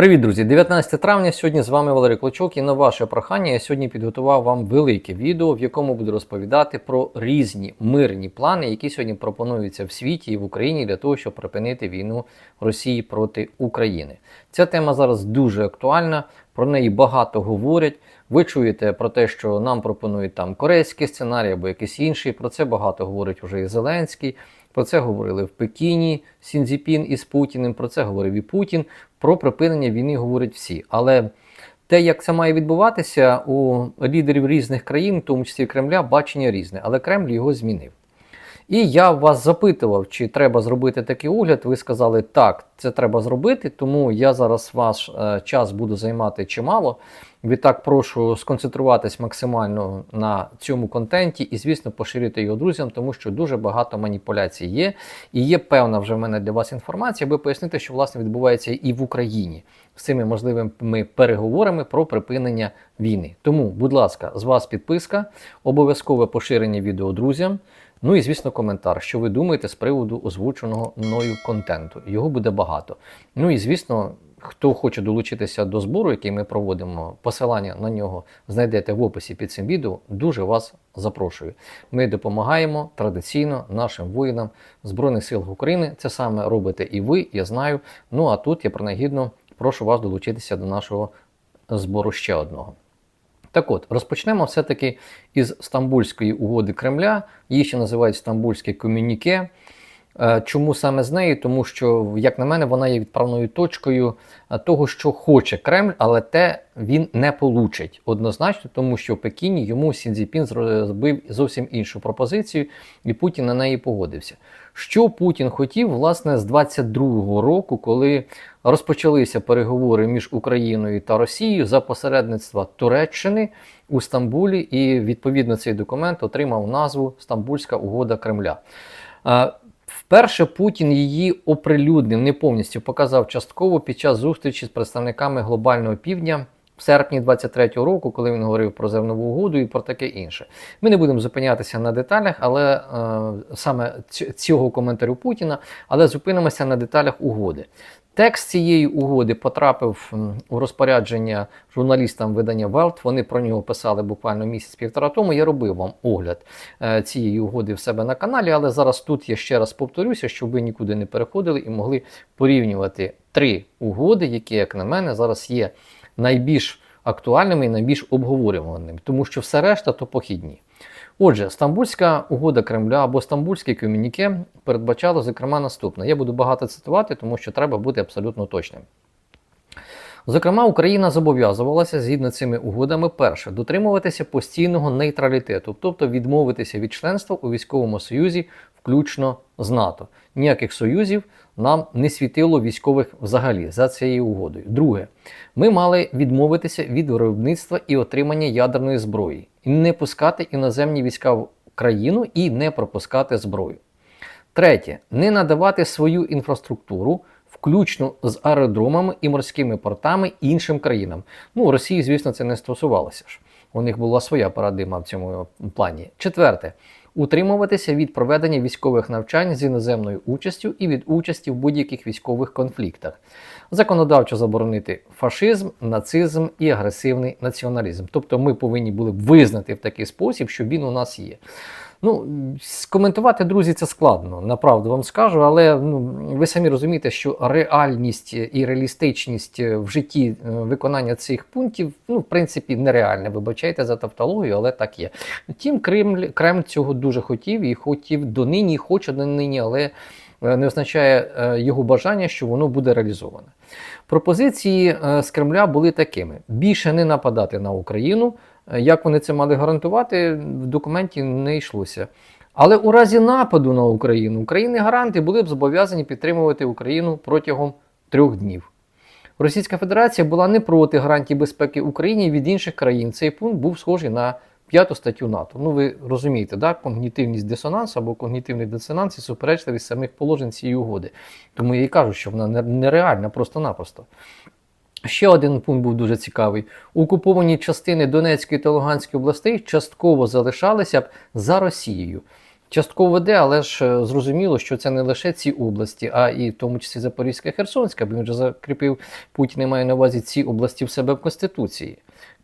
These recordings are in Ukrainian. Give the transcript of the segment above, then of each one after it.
Привіт, друзі! 19 травня. Сьогодні з вами Валерій Клочок. І на ваше прохання я сьогодні підготував вам велике відео, в якому буду розповідати про різні мирні плани, які сьогодні пропонуються в світі і в Україні для того, щоб припинити війну Росії проти України. Ця тема зараз дуже актуальна, про неї багато говорять. Ви чуєте про те, що нам пропонують там корейський сценарій або якийсь інший. Про це багато говорить вже і Зеленський. Про це говорили в Пекіні Сінзіпін із Путіним. Про це говорив і Путін. Про припинення війни говорять всі. Але те, як це має відбуватися, у лідерів різних країн, в тому числі Кремля, бачення різне. Але Кремль його змінив. І я вас запитував, чи треба зробити такий огляд. Ви сказали, так, це треба зробити, тому я зараз ваш е, час буду займати чимало. Відтак прошу сконцентруватись максимально на цьому контенті і, звісно, поширити його друзям, тому що дуже багато маніпуляцій є. І є певна вже в мене для вас інформація, аби пояснити, що власне відбувається і в Україні з цими можливими переговорами про припинення війни. Тому, будь ласка, з вас підписка, обов'язкове поширення відео друзям. Ну і звісно, коментар, що ви думаєте з приводу озвученого мною контенту. Його буде багато. Ну і звісно, хто хоче долучитися до збору, який ми проводимо, посилання на нього знайдете в описі під цим відео. Дуже вас запрошую. Ми допомагаємо традиційно нашим воїнам Збройних сил України. Це саме робите і ви, я знаю. Ну а тут я принагідно прошу вас долучитися до нашого збору ще одного. Так от, розпочнемо все-таки із Стамбульської угоди Кремля. Її ще називають Стамбульське комюніке. Е, чому саме з неї? Тому що, як на мене, вона є відправною точкою е, того, що хоче Кремль, але те він не получить однозначно, тому що в Пекіні йому Сінзіпін зробив зовсім іншу пропозицію, і Путін на неї погодився. Що Путін хотів, власне, з 22-го року, коли розпочалися переговори між Україною та Росією за посередництва Туреччини у Стамбулі, і відповідно цей документ отримав назву Стамбульська угода Кремля. Е, Вперше Путін її оприлюднив, не повністю показав частково під час зустрічі з представниками глобального півдня в серпні 23-го року, коли він говорив про зернову угоду і про таке інше. Ми не будемо зупинятися на деталях, але е, саме цього коментарю Путіна, але зупинимося на деталях угоди. Текст цієї угоди потрапив у розпорядження журналістам видання Welt. Вони про нього писали буквально місяць-півтора тому. Я робив вам огляд е, цієї угоди в себе на каналі, але зараз тут я ще раз повторюся, щоб ви нікуди не переходили і могли порівнювати три угоди, які, як на мене, зараз є найбільш актуальними і найбільш обговорюваними, тому що все решта то похідні. Отже, Стамбульська угода Кремля або Стамбульське комюніке передбачало, зокрема, наступне. Я буду багато цитувати, тому що треба бути абсолютно точним. Зокрема, Україна зобов'язувалася згідно цими угодами, перше, дотримуватися постійного нейтралітету, тобто відмовитися від членства у військовому союзі, включно з НАТО. Ніяких союзів нам не світило військових взагалі за цією угодою. Друге, ми мали відмовитися від виробництва і отримання ядерної зброї, і не пускати іноземні війська в країну і не пропускати зброю. Третє, не надавати свою інфраструктуру включно з аеродромами і морськими портами іншим країнам. Ну, Росії, звісно, це не стосувалося ж. У них була своя парадигма в цьому плані. Четверте. Утримуватися від проведення військових навчань з іноземною участю і від участі в будь-яких військових конфліктах, законодавчо заборонити фашизм, нацизм і агресивний націоналізм. Тобто ми повинні були б визнати в такий спосіб, що він у нас є. Ну, Коментувати, друзі, це складно, направду вам скажу, але ну, ви самі розумієте, що реальність і реалістичність в житті е, виконання цих пунктів, ну, в принципі, нереальне. Вибачайте за тавтологію, але так є. Втім, Кремль, Кремль цього дуже хотів і хотів донині, хоче донині, але е, не означає е, його бажання, що воно буде реалізоване. Пропозиції з Кремля були такими: більше не нападати на Україну. Як вони це мали гарантувати, в документі не йшлося. Але у разі нападу на Україну Україні-гаранти були б зобов'язані підтримувати Україну протягом трьох днів. Російська Федерація була не проти гарантій безпеки Україні від інших країн. Цей пункт був схожий на п'яту статтю НАТО. Ну, ви розумієте, да? когнітивність дисонансу або когнітивний дисонанс і суперечливість самих положень цієї угоди. Тому я і кажу, що вона нереальна просто-напросто. Ще один пункт був дуже цікавий. Окуповані частини Донецької та Луганської областей частково залишалися б за Росією. Частково де, але ж е, зрозуміло, що це не лише ці області, а і в тому числі Запорізька Херсонська, бо він вже закріпив Путін і має на увазі ці області в себе в Конституції.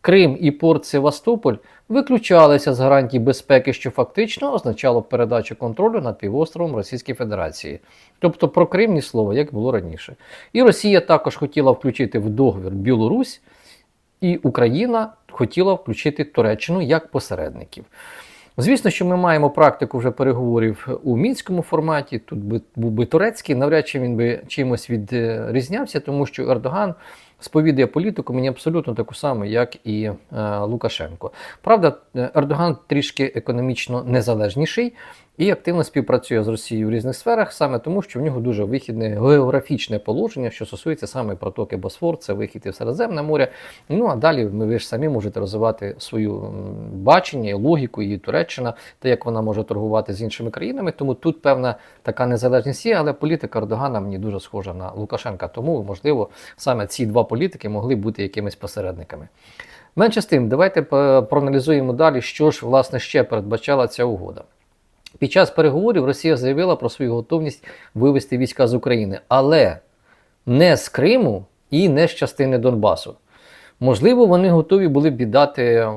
Крим і порт Севастополь виключалися з гарантій безпеки, що фактично означало передачу контролю над півостровом Російської Федерації. Тобто про Крим ні слова, як було раніше. І Росія також хотіла включити в договір Білорусь, і Україна хотіла включити Туреччину як посередників. Звісно, що ми маємо практику вже переговорів у мінському форматі. Тут би був би турецький, навряд чи він би чимось відрізнявся, тому що Ердоган сповідує політику мені абсолютно таку саму, як і е, Лукашенко. Правда, Ердоган трішки економічно незалежніший і активно співпрацює з Росією в різних сферах, саме тому, що в нього дуже вихідне географічне положення, що стосується саме протоки Босфор, це вихід і в Середземне море. Ну а далі ви ж самі можете розвивати свою бачення і логіку, і Туреччина, те, як вона може торгувати з іншими країнами. Тому тут певна така незалежність є, але політика Ердогана мені дуже схожа на Лукашенка. Тому, можливо, саме ці два політики могли бути якимись посередниками. Менше з тим, давайте проаналізуємо далі, що ж власне ще передбачала ця угода. Під час переговорів Росія заявила про свою готовність вивести війська з України, але не з Криму і не з частини Донбасу. Можливо, вони готові були б віддати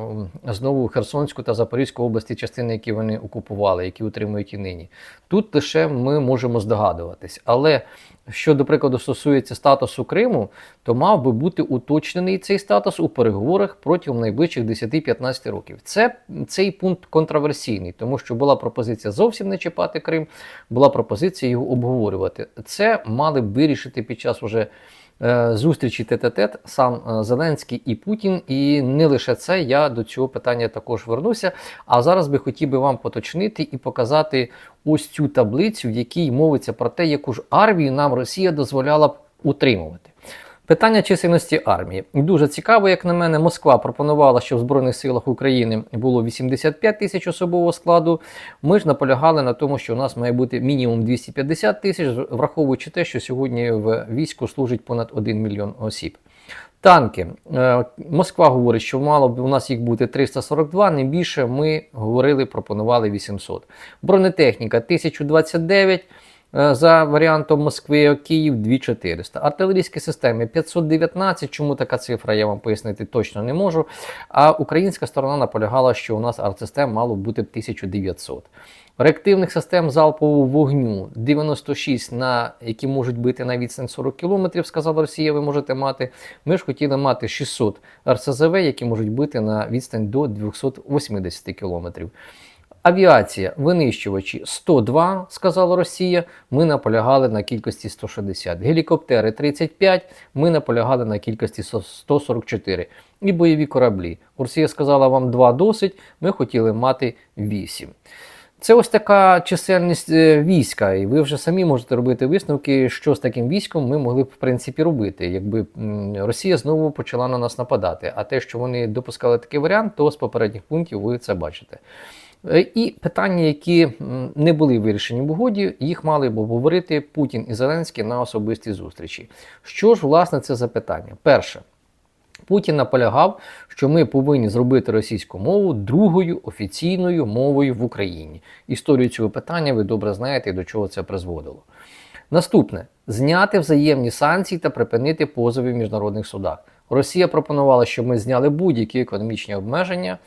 знову Херсонську та Запорізьку області частини, які вони окупували, які утримують і нині. Тут лише ми можемо здогадуватись. Але що, до прикладу, стосується статусу Криму, то мав би бути уточнений цей статус у переговорах протягом найближчих 10-15 років. Це цей пункт контроверсійний, тому що була пропозиція зовсім не чіпати Крим, була пропозиція його обговорювати. Це мали б вирішити під час уже. Е, зустрічі тет-тет сам е, Зеленський і Путін. І не лише це, я до цього питання також вернуся. А зараз би хотів би вам поточнити і показати ось цю таблицю, в якій мовиться про те, яку ж армію нам Росія дозволяла б утримувати. Питання чисельності армії дуже цікаво, як на мене. Москва пропонувала, що в Збройних силах України було 85 тисяч особового складу. Ми ж наполягали на тому, що у нас має бути мінімум 250 тисяч, враховуючи те, що сьогодні в війську служить понад 1 мільйон осіб. Танки. Е, Москва говорить, що мало б у нас їх бути 342, не більше ми говорили, пропонували 800. Бронетехніка 1029. Е, за варіантом Москви Київ 2400. Артилерійські системи 519. Чому така цифра, я вам пояснити точно не можу. А українська сторона наполягала, що у нас артсистем мало бути 1900. Реактивних систем залпового вогню 96, на які можуть бити на відстань 40 км, сказала Росія, ви можете мати. Ми ж хотіли мати 600 РСЗВ, які можуть бити на відстань до 280 км. Авіація, винищувачі 102, сказала Росія. Ми наполягали на кількості 160. Гелікоптери 35. Ми наполягали на кількості 144. І бойові кораблі. Росія сказала вам 2 досить. Ми хотіли мати 8. Це ось така чисельність е, війська, і ви вже самі можете робити висновки, що з таким військом ми могли б в принципі робити, якби Росія знову почала на нас нападати. А те, що вони допускали такий варіант, то з попередніх пунктів ви це бачите. Е, і питання, які не були вирішені в угоді, їх мали б обговорити Путін і Зеленський на особистій зустрічі. Що ж, власне, це за питання? Перше, Путін наполягав, що ми повинні зробити російську мову другою офіційною мовою в Україні. Історію цього питання ви добре знаєте до чого це призводило. Наступне зняти взаємні санкції та припинити позови в міжнародних судах. Росія пропонувала, щоб ми зняли будь-які економічні обмеження.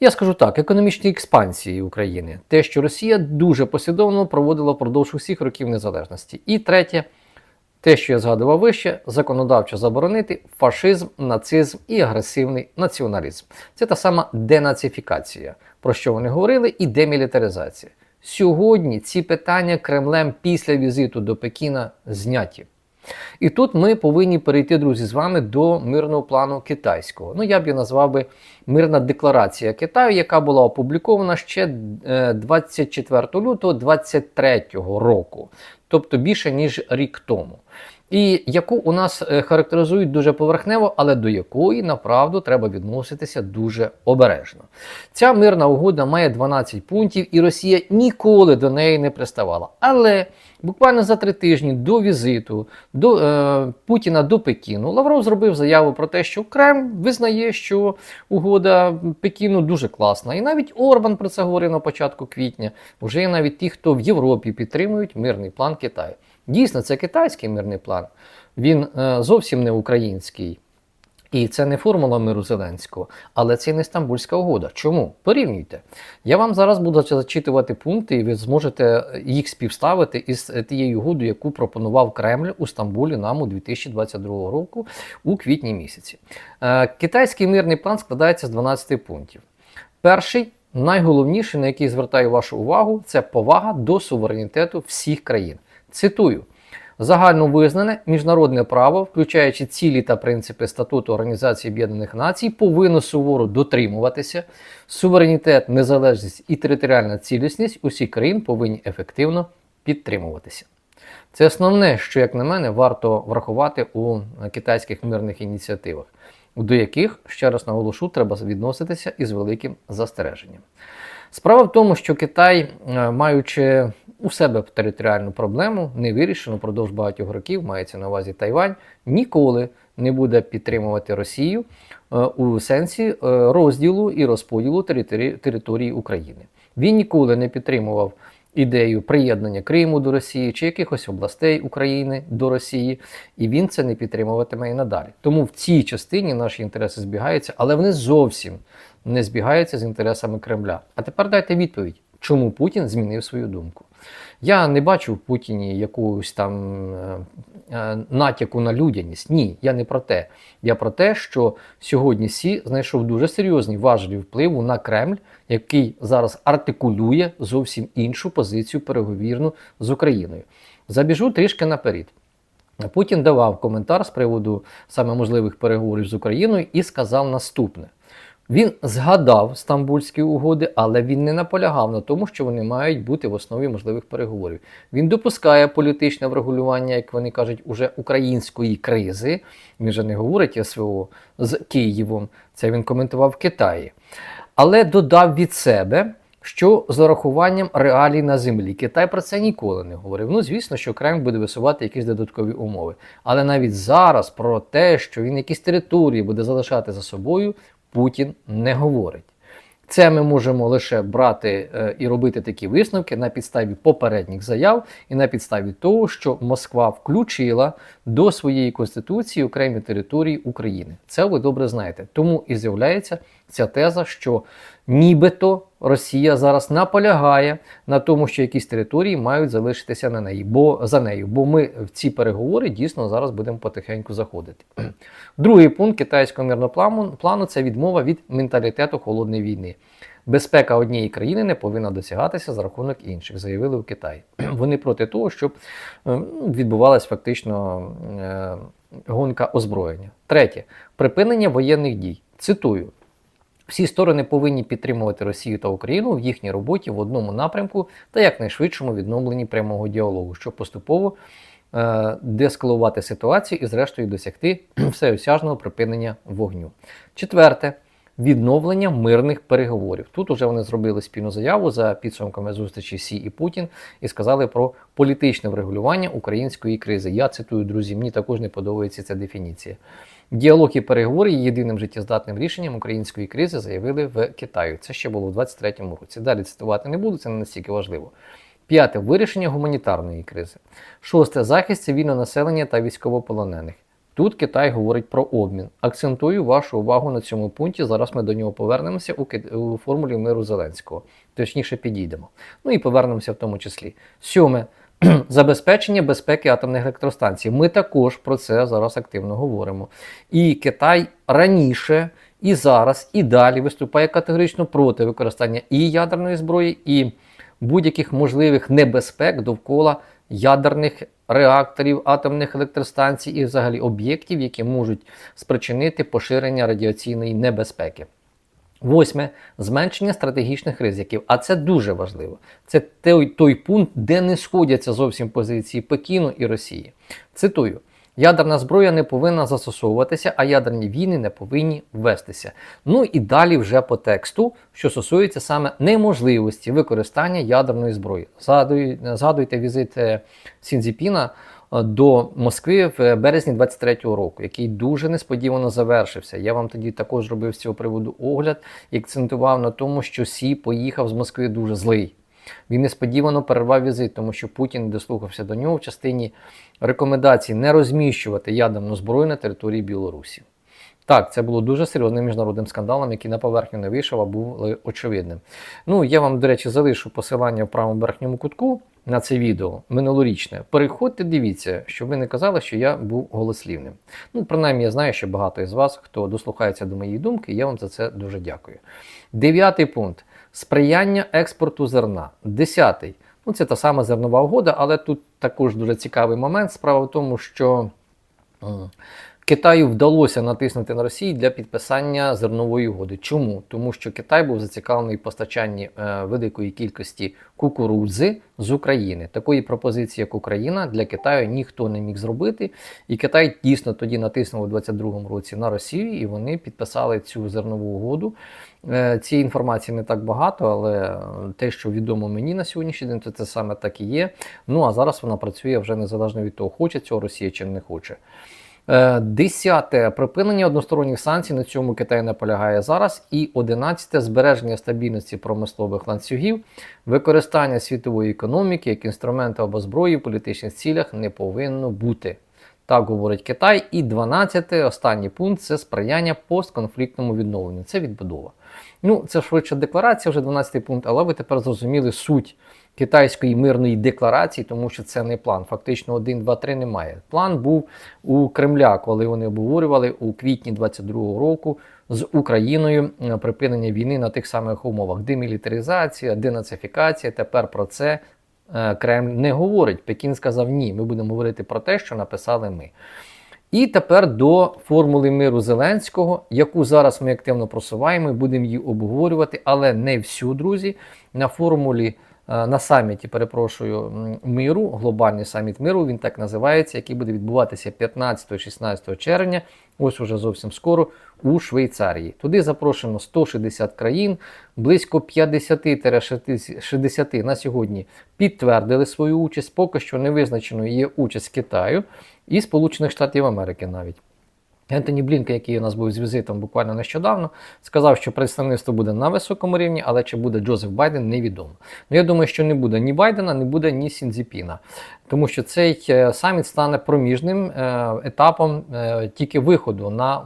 Я скажу так, економічні експансії України, те, що Росія дуже послідовно проводила впродовж усіх років незалежності. І третє, те, що я згадував вище, законодавчо заборонити фашизм, нацизм і агресивний націоналізм. Це та сама денацифікація, про що вони говорили, і демілітаризація. Сьогодні ці питання Кремлем після візиту до Пекіна зняті. І тут ми повинні перейти, друзі, з вами до мирного плану китайського. Ну, я б її назвав би мирна декларація Китаю, яка була опублікована ще 24 е, лютого 2023 року, тобто більше ніж рік тому. і яку у нас е, характеризують дуже поверхнево, але до якої направду треба відноситися дуже обережно. Ця мирна угода має 12 пунктів, і Росія ніколи до неї не приставала. Але буквально за три тижні до візиту до е, Путіна до Пекіну Лавров зробив заяву про те, що Кремль визнає, що угода Пекіну дуже класна. І навіть Орбан про це говорив на початку квітня. Вже є навіть ті, хто в Європі підтримують мирний план Китаю. Дійсно, це китайський мирний план. Він е, зовсім не український. І це не формула миру Зеленського, але це не Стамбульська угода. Чому? Порівнюйте. Я вам зараз буду зачитувати пункти, і ви зможете їх співставити із тією угодою, яку пропонував Кремль у Стамбулі нам у 2022 року у квітні місяці. Е, Китайський мирний план складається з 12 пунктів. Перший, найголовніший, на який звертаю вашу увагу, це повага до суверенітету всіх країн. Цитую. Загальновизнане міжнародне право, включаючи цілі та принципи статуту Організації Об'єднаних Націй, повинно суворо дотримуватися. Суверенітет, незалежність і територіальна цілісність усіх країн повинні ефективно підтримуватися. Це основне, що, як на мене, варто врахувати у китайських мирних ініціативах, до яких, ще раз наголошу, треба відноситися із великим застереженням. Справа в тому, що Китай, е, маючи у себе територіальну проблему, не вирішену впродовж багатьох років, мається на увазі Тайвань, ніколи не буде підтримувати Росію е, у сенсі е, розділу і розподілу території України. Він ніколи не підтримував ідею приєднання Криму до Росії чи якихось областей України до Росії, і він це не підтримуватиме і надалі. Тому в цій частині наші інтереси збігаються, але вони зовсім не збігаються з інтересами Кремля. А тепер дайте відповідь, чому Путін змінив свою думку. Я не бачу в Путіні якогось там е, е, натяку на людяність. Ні, я не про те. Я про те, що сьогодні Сі знайшов дуже серйозні важелі впливу на Кремль, який зараз артикулює зовсім іншу позицію переговірну з Україною. Забіжу трішки наперед. Путін давав коментар з приводу саме можливих переговорів з Україною і сказав наступне. Він згадав Стамбульські угоди, але він не наполягав на тому, що вони мають бути в основі можливих переговорів. Він допускає політичне врегулювання, як вони кажуть, уже української кризи. Він же не говорить СВО з Києвом. Це він коментував в Китаї. Але додав від себе. Що з урахуванням реалій на землі Китай про це ніколи не говорив. Ну, звісно, що Кремль буде висувати якісь додаткові умови. Але навіть зараз про те, що він якісь території буде залишати за собою, Путін не говорить. Це ми можемо лише брати е, і робити такі висновки на підставі попередніх заяв і на підставі того, що Москва включила до своєї конституції окремі території України. Це ви добре знаєте. Тому і з'являється ця теза, що нібито Росія зараз наполягає на тому, що якісь території мають залишитися на неї, бо за нею. Бо ми в ці переговори дійсно зараз будемо потихеньку заходити. Другий пункт китайського мирного плану, це відмова від менталітету холодної війни. Безпека однієї країни не повинна досягатися за рахунок інших, заявили у Китаї. Вони проти того, щоб е, відбувалась фактично е, гонка озброєння. Третє припинення воєнних дій. Цитую. Всі сторони повинні підтримувати Росію та Україну в їхній роботі в одному напрямку та якнайшвидшому відновленні прямого діалогу, щоб поступово е, деескалувати ситуацію і, зрештою, досягти всеосяжного припинення вогню. Четверте. Відновлення мирних переговорів. Тут уже вони зробили спільну заяву за підсумками зустрічі Сі і Путін і сказали про політичне врегулювання української кризи. Я цитую, друзі, мені також не подобається ця дефініція. Діалог і переговори є єдиним життєздатним рішенням української кризи, заявили в Китаї. Це ще було у 23-му році. Далі цитувати не буду, це не настільки важливо. П'яте вирішення гуманітарної кризи. Шосте захист цивільного населення та військовополонених. Тут Китай говорить про обмін. Акцентую вашу увагу на цьому пункті. Зараз ми до нього повернемося у, у формулі миру Зеленського. Точніше, підійдемо. Ну і повернемося в тому числі. Сьоме. Забезпечення безпеки атомних електростанцій. Ми також про це зараз активно говоримо. І Китай раніше, і зараз, і далі виступає категорично проти використання і ядерної зброї, і будь-яких можливих небезпек довкола ядерних реакторів, атомних електростанцій і взагалі об'єктів, які можуть спричинити поширення радіаційної небезпеки. Восьме зменшення стратегічних ризиків. А це дуже важливо. Це той, той пункт, де не сходяться зовсім позиції Пекіну і Росії. Цитую. Ядерна зброя не повинна застосовуватися, а ядерні війни не повинні вестися. Ну і далі вже по тексту, що стосується саме неможливості використання ядерної зброї. Згадуй- Згадуйте візит е, Сінзіпіна до Москви в березні 23-го року, який дуже несподівано завершився. Я вам тоді також робив з цього приводу огляд і акцентував на тому, що Сі поїхав з Москви дуже злий. Він несподівано перервав візит, тому що Путін дослухався до нього в частині рекомендацій не розміщувати ядерну зброю на території Білорусі. Так, це було дуже серйозним міжнародним скандалом, який на поверхню не вийшов, а був е, очевидним. Ну, я вам, до речі, залишу посилання в правому верхньому кутку на це відео минулорічне. Переходьте, дивіться, щоб ви не казали, що я був голослівним. Ну, принаймні, я знаю, що багато із вас, хто дослухається до моєї думки, я вам за це дуже дякую. Дев'ятий пункт сприяння експорту зерна. Десятий. Ну, це та сама зернова угода, але тут також дуже цікавий момент. Справа в тому, що м, Китаю вдалося натиснути на Росію для підписання зернової угоди. Чому? Тому що Китай був зацікавлений в постачанні е, великої кількості кукурудзи з України. Такої пропозиції, як Україна, для Китаю ніхто не міг зробити. І Китай дійсно тоді натиснув у 22-му році на Росію, і вони підписали цю зернову угоду. Е, Цієї інформації не так багато, але те, що відомо мені на сьогоднішній день, то це саме так і є. Ну а зараз вона працює вже незалежно від того, хоче цього Росія чи не хоче. Е, Десяте припинення односторонніх санкцій на цьому Китай наполягає зараз. І одинадцяте збереження стабільності промислових ланцюгів, використання світової економіки як інструменту або зброї в політичних цілях не повинно бути. Так говорить Китай. І 12 останній пункт це сприяння постконфліктному відновленню. Це відбудова. Ну, це швидше декларація, вже 12 пункт, але ви тепер зрозуміли суть китайської мирної декларації, тому що це не план. Фактично 1, 2, 3 немає. План був у Кремля, коли вони обговорювали у квітні 22-го року з Україною е, припинення війни на тих самих умовах: демілітаризація, денацифікація. Тепер про це е, Кремль не говорить. Пекін сказав ні. Ми будемо говорити про те, що написали ми. І тепер до формули миру Зеленського, яку зараз ми активно просуваємо, і будемо її обговорювати, але не всю, друзі. На формулі е, на саміті, перепрошую, миру, глобальний саміт миру, він так називається, який буде відбуватися 15-16 червня, ось уже зовсім скоро, у Швейцарії. Туди запрошено 160 країн, близько 50-60 на сьогодні підтвердили свою участь. Поки що не визначено є участь Китаю і Сполучених Штатів Америки навіть. Ентоні Блінкен, який у нас був з візитом буквально нещодавно, сказав, що представництво буде на високому рівні, але чи буде Джозеф Байден, невідомо. Ну я думаю, що не буде ні Байдена, не буде ні Сінзіпіна, тому що цей е, саміт стане проміжним е, етапом е, тільки виходу на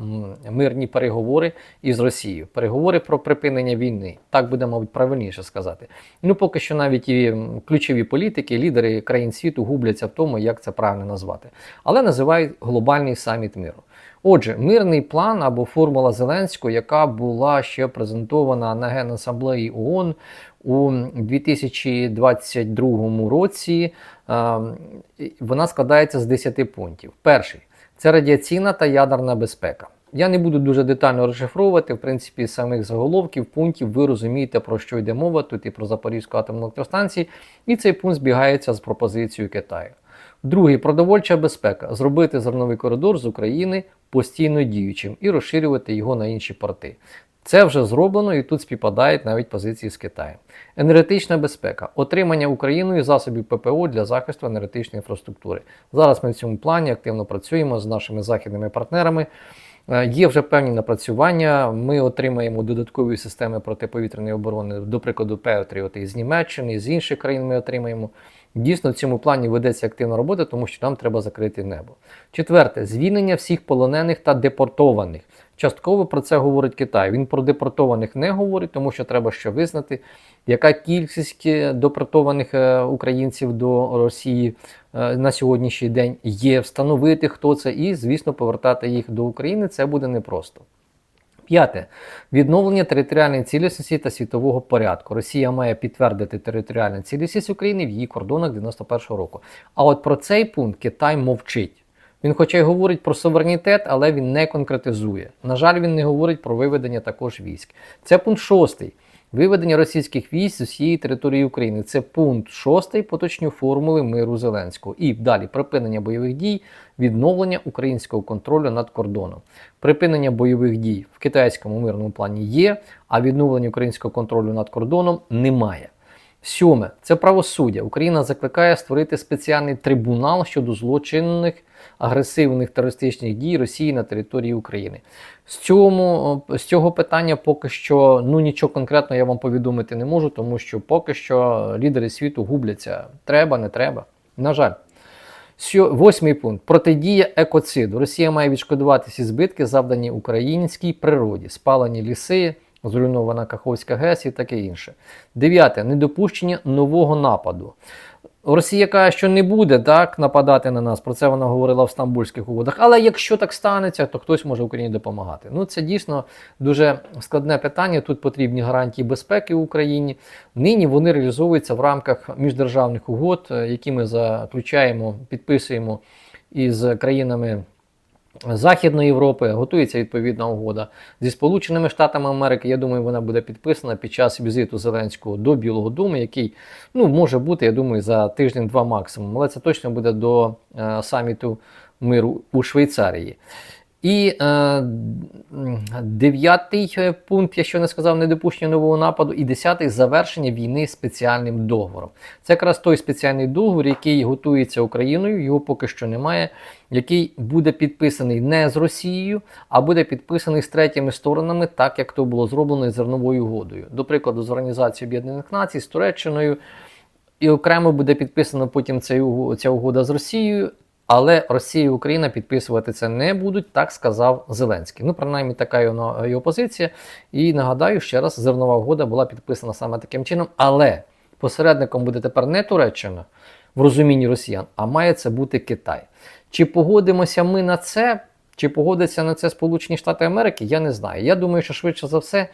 мирні переговори із Росією. Переговори про припинення війни. Так буде, мабуть, правильніше сказати. Ну поки що навіть і ключові політики, лідери країн світу губляться в тому, як це правильно назвати, але називають глобальний саміт миру. Отже, мирний план або формула Зеленського, яка була ще презентована на Генасамблеї ООН у 2022 році, е, вона складається з 10 пунктів. Перший це радіаційна та ядерна безпека. Я не буду дуже детально розшифровувати, в принципі, самих заголовків, пунктів, ви розумієте, про що йде мова, тут і про Запорізьку атомну електростанцію, і цей пункт збігається з пропозицією Китаю. Другий продовольча безпека зробити зерновий коридор з України постійно діючим і розширювати його на інші порти. Це вже зроблено і тут співпадають навіть позиції з Китаєм. Енергетична безпека, отримання Україною засобів ППО для захисту енергетичної інфраструктури. Зараз ми в цьому плані активно працюємо з нашими західними партнерами. Е, Є вже певні напрацювання. Ми отримаємо додаткові системи протиповітряної оборони, до прикладу, Patriot з Німеччини, з інших країн ми отримаємо. Дійсно, в цьому плані ведеться активна робота, тому що нам треба закрити небо. Четверте, звільнення всіх полонених та депортованих. Частково про це говорить Китай. Він про депортованих не говорить, тому що треба ще визнати, яка кількість депортованих е, українців до Росії е, на сьогоднішній день є, встановити, хто це, і, звісно, повертати їх до України це буде непросто. П'яте відновлення територіальної цілісності та світового порядку. Росія має підтвердити територіальну цілісність України в її кордонах 91-го року. А от про цей пункт Китай мовчить. Він, хоча й говорить про суверенітет, але він не конкретизує. На жаль, він не говорить про виведення також військ. Це пункт шостий. Виведення російських військ з усієї території України. Це пункт 6 поточню формули миру Зеленського. І далі припинення бойових дій, відновлення українського контролю над кордоном. Припинення бойових дій в китайському мирному плані є, а відновлення українського контролю над кордоном немає. Сьоме це правосуддя. Україна закликає створити спеціальний трибунал щодо злочинних агресивних терористичних дій Росії на території України. З цьому з цього питання поки що ну нічого конкретного я вам повідомити не можу, тому що поки що лідери світу губляться. Треба, не треба. На жаль. Восьмий пункт протидія екоциду. Росія має відшкодувати всі збитки, завдані українській природі, спалені ліси, зруйнована Каховська ГЕС і таке інше. Дев'яте недопущення нового нападу. Росія каже, що не буде так нападати на нас. Про це вона говорила в стамбульських угодах. Але якщо так станеться, то хтось може Україні допомагати. Ну це дійсно дуже складне питання. Тут потрібні гарантії безпеки в Україні. Нині вони реалізовуються в рамках міждержавних угод, е, які ми заключаємо, підписуємо із країнами. Західної Європи готується відповідна угода зі Сполученими Штатами Америки. Я думаю, вона буде підписана під час візиту Зеленського до Білого Дому, який ну може бути, я думаю, за тиждень-два максимум. Але це точно буде до е, саміту миру у Швейцарії. І е, дев'ятий е, пункт, я ще не сказав, недопущення нового нападу, і десятий завершення війни спеціальним договором. Це якраз той спеціальний договор, який готується Україною, його поки що немає, який буде підписаний не з Росією, а буде підписаний з третіми сторонами, так як то було зроблено зерновою угодою. До прикладу, з Організацією Об'єднаних Націй, з Туреччиною. І окремо буде підписано потім ця угода з Росією. Але Росія і Україна підписувати це не будуть, так сказав Зеленський. Ну, принаймні, така його, його позиція. І нагадаю, ще раз, зернова угода була підписана саме таким чином. Але посередником буде тепер не Туреччина в розумінні росіян, а має це бути Китай. Чи погодимося ми на це, чи погодяться на це Сполучені Штати Америки, я не знаю. Я думаю, що швидше за все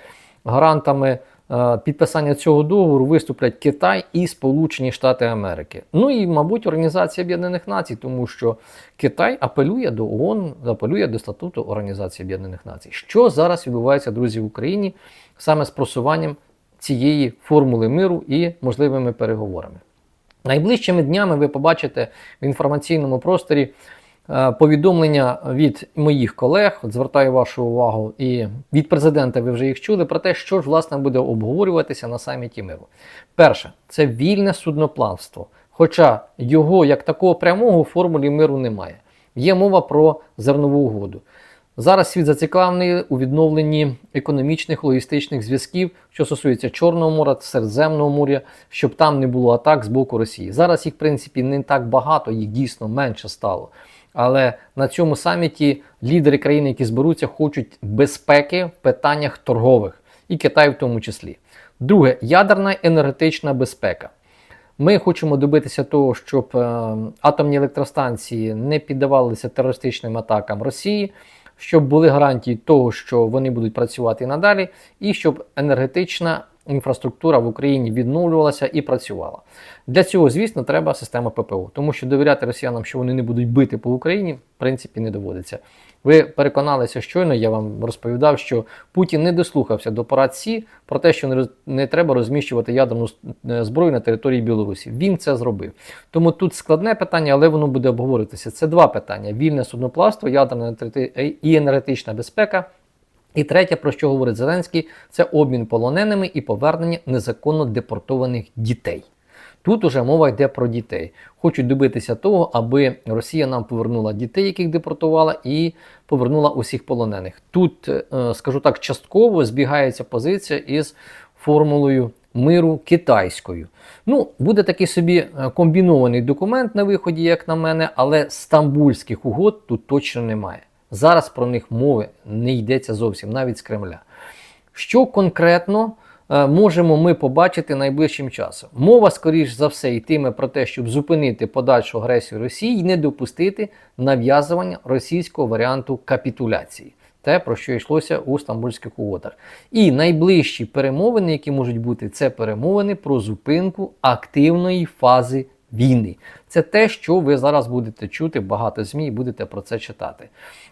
гарантами е, підписання цього договору виступлять Китай і Сполучені Штати Америки. Ну і, мабуть, Організація Об'єднаних Націй, тому що Китай апелює до ООН, апелює до статуту Організації Об'єднаних Націй. Що зараз відбувається, друзі, в Україні саме з просуванням цієї формули миру і можливими переговорами? Найближчими днями ви побачите в інформаційному просторі е, повідомлення від моїх колег, от звертаю вашу увагу, і від президента ви вже їх чули про те, що ж власне буде обговорюватися на саміті миру. Перше, це вільне судноплавство. Хоча його як такого прямого у формулі миру немає. Є мова про зернову угоду. Зараз світ зацікавлений у відновленні економічних логістичних зв'язків, що стосується Чорного моря, Середземного моря, щоб там не було атак з боку Росії. Зараз їх, в принципі, не так багато, їх дійсно менше стало. Але на цьому саміті лідери країн, які зберуться, хочуть безпеки в питаннях торгових, і Китай в тому числі. Друге, ядерна енергетична безпека. Ми хочемо добитися того, щоб е, атомні електростанції не піддавалися терористичним атакам Росії, щоб були гарантії того, що вони будуть працювати надалі, і щоб енергетична інфраструктура в Україні відновлювалася і працювала. Для цього, звісно, треба система ППО, тому що довіряти росіянам, що вони не будуть бити по Україні, в принципі, не доводиться. Ви переконалися щойно, я вам розповідав, що Путін не дослухався до порад Сі про те, що не, треба розміщувати ядерну е, зброю на території Білорусі. Він це зробив. Тому тут складне питання, але воно буде обговоритися. Це два питання: вільне судноплавство, ядерна і енергетична безпека. І третє, про що говорить Зеленський, це обмін полоненими і повернення незаконно депортованих дітей. Тут уже мова йде про дітей. Хочуть добитися того, аби Росія нам повернула дітей, яких депортувала, і повернула усіх полонених. Тут, е, скажу так, частково збігається позиція із формулою миру китайською. Ну, буде такий собі е, комбінований документ на виході, як на мене, але стамбульських угод тут точно немає. Зараз про них мови не йдеться зовсім, навіть з Кремля. Що конкретно е, можемо ми побачити найближчим часом? Мова, скоріш за все, йтиме про те, щоб зупинити подальшу агресію Росії і не допустити нав'язування російського варіанту капітуляції. Те, про що йшлося у стамбульських угодах. І найближчі перемовини, які можуть бути, це перемовини про зупинку активної фази війни. Це те, що ви зараз будете чути, багато ЗМІ і будете про це читати.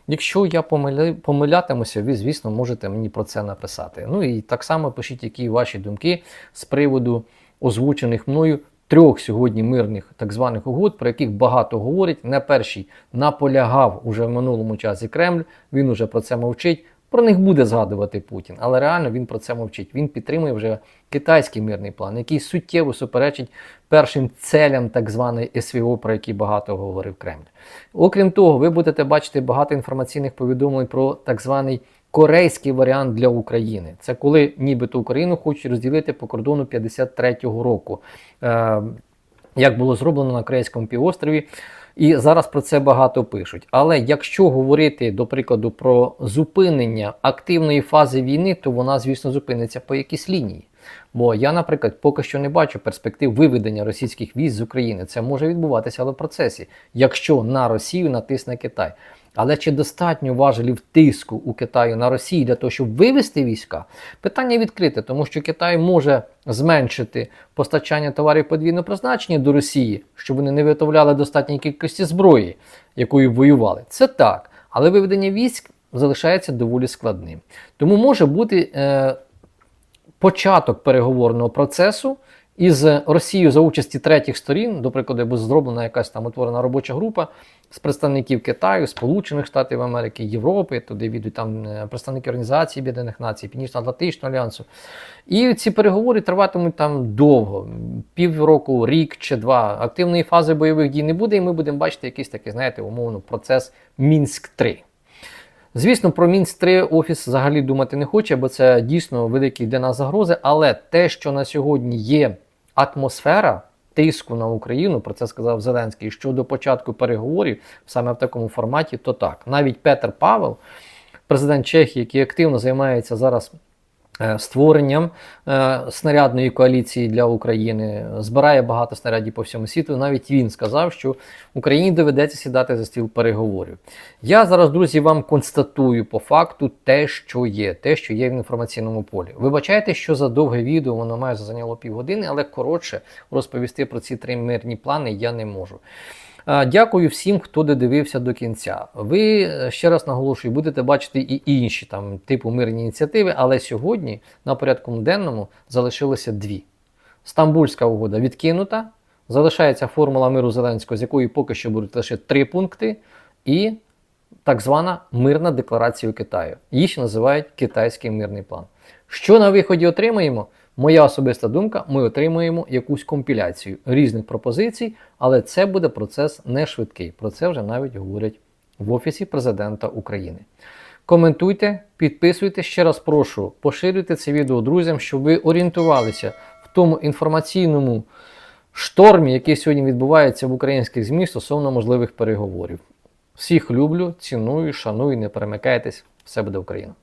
Якщо я помиля... помилятимуся, ви, звісно, можете мені про це написати. Ну і так само пишіть, які ваші думки з приводу озвучених мною трьох сьогодні мирних так званих угод, про яких багато говорять. На першій наполягав уже в минулому часі Кремль, він уже про це мовчить. Про них буде згадувати Путін, але реально він про це мовчить. Він підтримує вже китайський мирний план, який суттєво суперечить першим целям так званої СВО, про які багато говорив Кремль. Окрім того, ви будете бачити багато інформаційних повідомлень про так званий корейський варіант для України. Це коли нібито Україну хочуть розділити по кордону 53-го року. Е, як було зроблено на Корейському півострові. І зараз про це багато пишуть. Але якщо говорити, до прикладу, про зупинення активної фази війни, то вона, звісно, зупиниться по якійсь лінії. Бо я, наприклад, поки що не бачу перспектив виведення російських військ з України. Це може відбуватися в процесі, якщо на Росію натисне Китай. Але чи достатньо важелів тиску у Китаю на Росію для того, щоб вивести війська? Питання відкрите, тому що Китай може зменшити постачання товарів подвійного призначення до Росії, щоб вони не виготовляли достатньої кількості зброї, якою воювали. Це так, але виведення військ залишається доволі складним. Тому може бути е, початок переговорного процесу. Із Росією за участі третіх сторін, до прикладу, буде зроблена якась там утворена робоча група з представників Китаю, Сполучених Штатів Америки, Європи, туди відуть там е, представники Організації Об'єднаних Націй, Північно-Атлантичного альянсу. І ці переговори триватимуть там довго, півроку, рік чи два. Активної фази бойових дій не буде, і ми будемо бачити якийсь такий, знаєте, умовно, процес Мінськ 3 Звісно, про Мінськ 3 офіс взагалі думати не хоче, бо це дійсно великі для нас загрози. Але те, що на сьогодні є атмосфера тиску на Україну, про це сказав Зеленський, щодо початку переговорів саме в такому форматі, то так. Навіть Петер Павел, президент Чехії, який активно займається зараз. Е, Створенням е, снарядної коаліції для України збирає багато снарядів по всьому світу. Навіть він сказав, що Україні доведеться сідати за стіл переговорів. Я зараз, друзі, вам констатую по факту те, що є, те, що є в інформаційному полі. Вибачайте, що за довге відео воно майже зайняло півгодини, але коротше розповісти про ці три мирні плани я не можу. Дякую всім, хто додивився до кінця. Ви е, ще раз наголошую, будете бачити і інші там типу мирні ініціативи, але сьогодні на порядку денному залишилося дві. Стамбульська угода відкинута. Залишається формула миру Зеленського, з якої поки що будуть лише три пункти, і так звана мирна декларація Китаю. Її ще називають китайський мирний план. Що на виході отримаємо? Моя особиста думка, ми отримуємо якусь компіляцію різних пропозицій, але це буде процес не швидкий. Про це вже навіть говорять в Офісі президента України. Коментуйте, підписуйтесь, ще раз прошу, поширюйте це відео друзям, щоб ви орієнтувалися в тому інформаційному штормі, який сьогодні відбувається в українських ЗМІ стосовно можливих переговорів. Всіх люблю, ціную, шаную, не перемикайтесь. Все буде Україна!